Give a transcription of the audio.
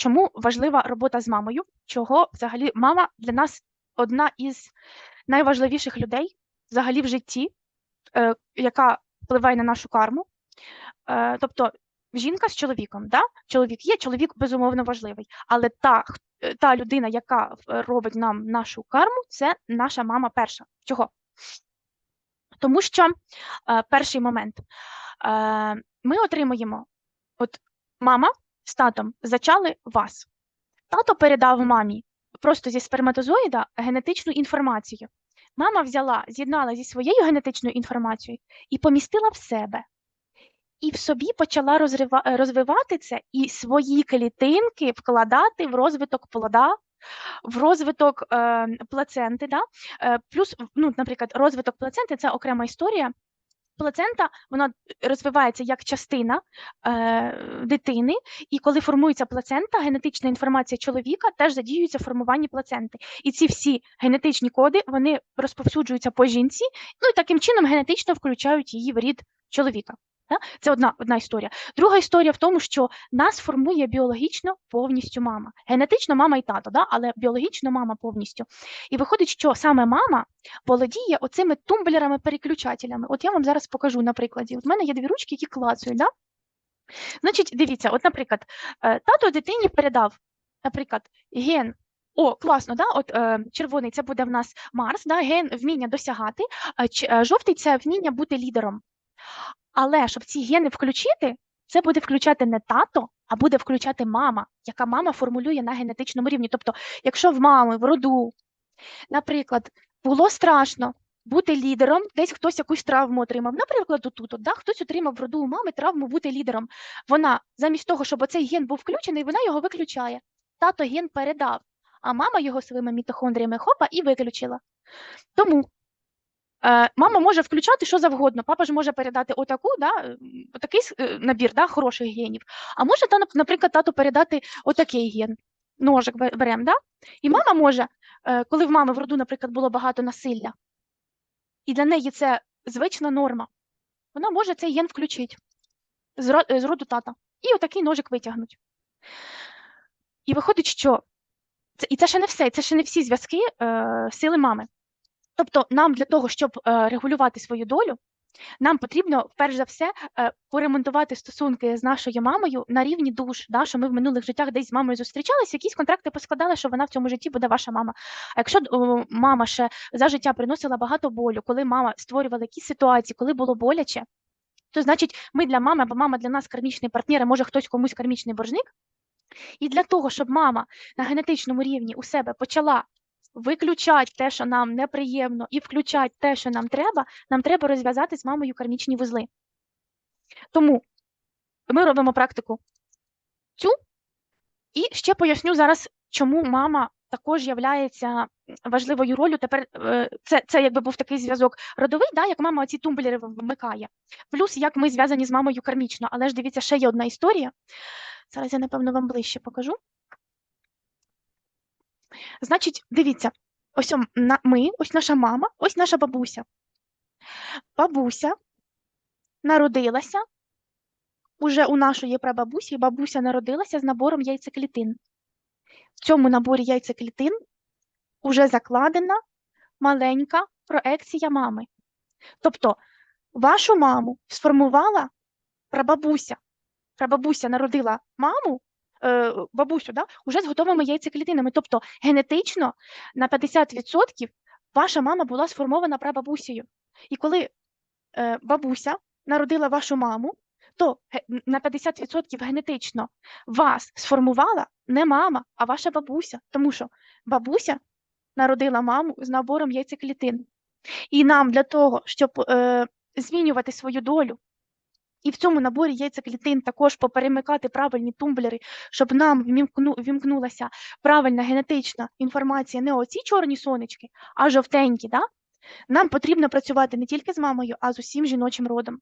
чому важлива робота з мамою? Чого взагалі мама для нас одна із найважливіших людей взагалі в житті, е, яка впливає на нашу карму. Е, тобто жінка з чоловіком, да? чоловік є, чоловік безумовно важливий, але та, е, та людина, яка е, робить нам нашу карму, це наша мама перша. Чого? Тому що е, перший момент е, ми отримуємо, от мама з татом зачали вас. Тато передав мамі просто зі сперматозоїда генетичну інформацію. Мама взяла, з'єднала зі своєю генетичною інформацією і помістила в себе. І в собі почала розрива- розвивати це і свої клітинки вкладати в розвиток плода, в розвиток е, плаценти. Да? Е, плюс, ну, наприклад, розвиток плаценти це окрема історія. Плацента вона розвивається як частина е, дитини, і коли формується плацента, генетична інформація чоловіка теж задіюється в формуванні плаценти. І ці всі генетичні коди вони розповсюджуються по жінці, ну і таким чином генетично включають її в рід чоловіка. Це одна, одна історія. Друга історія в тому, що нас формує біологічно повністю мама. Генетично мама і тато, да? але біологічно мама повністю. І виходить, що саме мама володіє оцими тумблерами-переключателями. От я вам зараз покажу на прикладі. От в мене є дві ручки, які клацають. Да? Значить, дивіться, от, наприклад, е, тато дитині передав, наприклад, ген. О, класно, да? От е, червоний це буде в нас Марс, да? ген вміння досягати, а ч- е, жовтий це вміння бути лідером. Але щоб ці гени включити, це буде включати не тато, а буде включати мама, яка мама формулює на генетичному рівні. Тобто, якщо в мами в роду, наприклад, було страшно бути лідером, десь хтось якусь травму отримав. Наприклад, отут, да, хтось отримав в роду у мами травму бути лідером. Вона замість того, щоб оцей ген був включений, вона його виключає. Тато ген передав, а мама його своїми мітохондріями хопа і виключила. Тому мама може включати що завгодно. Папа ж може передати отаку, да, отакий е, набір да, хороших генів. А може, та, наприклад, тато передати отакий ген. Ножик бе- берем, да? І мама може, е, коли в мами в роду, наприклад, було багато насилля, і для неї це звична норма, вона може цей ген включити з е, роду тата. І отакий ножик витягнуть. І виходить, що це, і це ще не все, це ще не всі зв'язки е, сили мами. Тобто, нам для того, щоб е, регулювати свою долю, нам потрібно, перш за все, е, поремонтувати стосунки з нашою мамою на рівні душ, да, що ми в минулих життях десь з мамою зустрічалися, якісь контракти поскладали, що вона в цьому житті буде ваша мама. А якщо мама ще за життя приносила багато болю, коли мама створювала якісь ситуації, коли було боляче, то значить ми для мами або мама для нас кармічний партнер, а може хтось комусь кармічний боржник. І для того, щоб мама на генетичному рівні у себе почала виключати те, що нам неприємно, і включати те, що нам треба, нам треба розв'язати з мамою кармічні вузли. Тому ми робимо практику цю, і ще поясню зараз, чому мама також являється важливою ролью. Тепер е, це, це якби був такий зв'язок родовий, да, як мама ці тумблери вмикає. Плюс як ми зв'язані з мамою кармічно. Але ж дивіться, ще є одна історія. Зараз я, напевно, вам ближче покажу. Значить, дивіться, ось ми, ось наша мама, ось наша бабуся. Бабуся народилася уже у нашої прабабусі, бабуся народилася з набором яйцеклітин. В цьому наборі яйцеклітин уже закладена маленька проекція мами. Тобто, вашу маму сформувала прабабуся. Прабабуся народила маму, бабусю, да, уже з готовими яйцеклітинами. Тобто, генетично на 50% ваша мама була сформована прабабусею. І коли е, бабуся народила вашу маму, то на 50% генетично вас сформувала не мама, а ваша бабуся. Тому що бабуся народила маму з набором яйцеклітин. І нам для того, щоб е, змінювати свою долю, і в цьому наборі яйцеклітин також поперемикати правильні тумблери, щоб нам вімкнулася правильна генетична інформація, не оці чорні сонечки, а жовтенькі. Да? Нам потрібно працювати не тільки з мамою, а з усім жіночим родом.